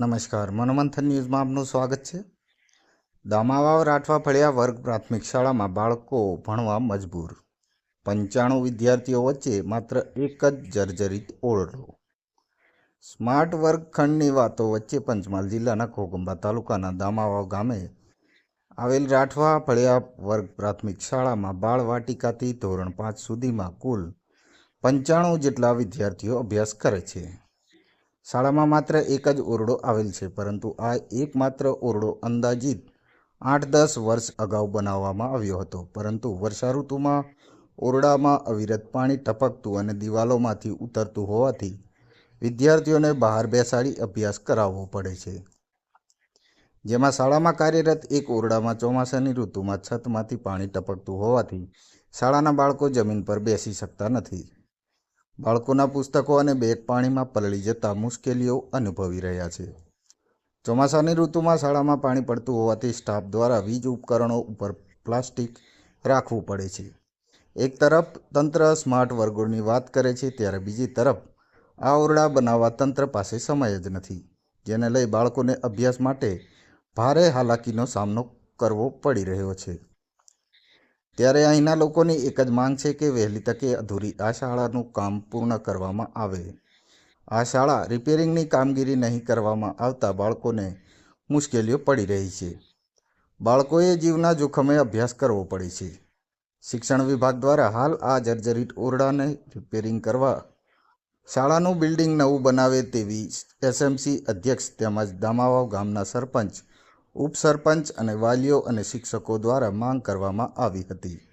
નમસ્કાર, મનોમંથન ન્યૂઝમાં આપનું સ્વાગત છે. દામાવાવ, રાઠવા ફળિયા વર્ગ પ્રાથમિક શાળામાં બાળકો ભણવા મજબૂર. પંચાણું વિદ્યાર્થીઓ વચ્ચે માત્ર એક જ જર્જરિત ઓરડો. સ્માર્ટ વર્ગખંડની વાતો વચ્ચે પંચમહાલ જિલ્લાના ઘોગંબા તાલુકાના દામાવાવ ગામે આવેલ રાઠવા ફળિયા વર્ગ પ્રાથમિક શાળામાં બાળવાટિકાથી ધોરણ પાંચ સુધીમાં કુલ પંચાણું જેટલા વિદ્યાર્થીઓ અભ્યાસ કરે છે. શાળામાં માત્ર એક જ ઓરડો આવેલ છે, પરંતુ આ એકમાત્ર ઓરડો અંદાજિત આઠ દસ વર્ષ અગાઉ બનાવવામાં આવ્યો હતો. પરંતુ વર્ષા ઋતુમાં ઓરડામાં અવિરત પાણી ટપકતું અને દિવાલોમાંથી ઉતરતું હોવાથી વિદ્યાર્થીઓને બહાર બેસાડી અભ્યાસ કરાવવો પડે છે. જેમાં શાળામાં કાર્યરત એક ઓરડામાં ચોમાસાની ઋતુમાં છતમાંથી પાણી ટપકતું હોવાથી શાળાના બાળકો જમીન પર બેસી શકતા નથી. બાળકોના પુસ્તકો અને બેગ પાણીમાં પલળી જતા મુશ્કેલીઓ અનુભવી રહ્યા છે. ચોમાસાની ઋતુમાં શાળામાં પાણી પડતું હોવાથી સ્ટાફ દ્વારા વીજ ઉપકરણો ઉપર પ્લાસ્ટિક રાખવું પડે છે. એક તરફ તંત્ર સ્માર્ટ વર્ગોની વાત કરે છે, ત્યારે બીજી તરફ આ ઓરડા બનાવવા તંત્ર પાસે સમય જ નથી, જેને લઈ બાળકોને અભ્યાસ માટે ભારે હાલાકીનો સામનો કરવો પડી રહ્યો છે. ત્યારે અહીંના લોકોની એક જ માંગ છે કે વહેલી તકે અધૂરી આ શાળાનું કામ પૂર્ણ કરવામાં આવે. આ શાળા રિપેરિંગની કામગીરી નહીં કરવામાં આવતા બાળકોને મુશ્કેલીઓ પડી રહી છે. બાળકોએ જીવના જોખમે અભ્યાસ કરવો પડે છે. શિક્ષણ વિભાગ દ્વારા હાલ આ જર્જરિત ઓરડાને રિપેરિંગ કરવા શાળાનું બિલ્ડિંગ નવું બનાવે તેવી એસએમસી અધ્યક્ષ તેમજ દામાવાવ ગામના સરપંચ ઉપસરપંચ અને વાલીઓ અને શિક્ષકો દ્વારા માંગ કરવામાં આવી હતી.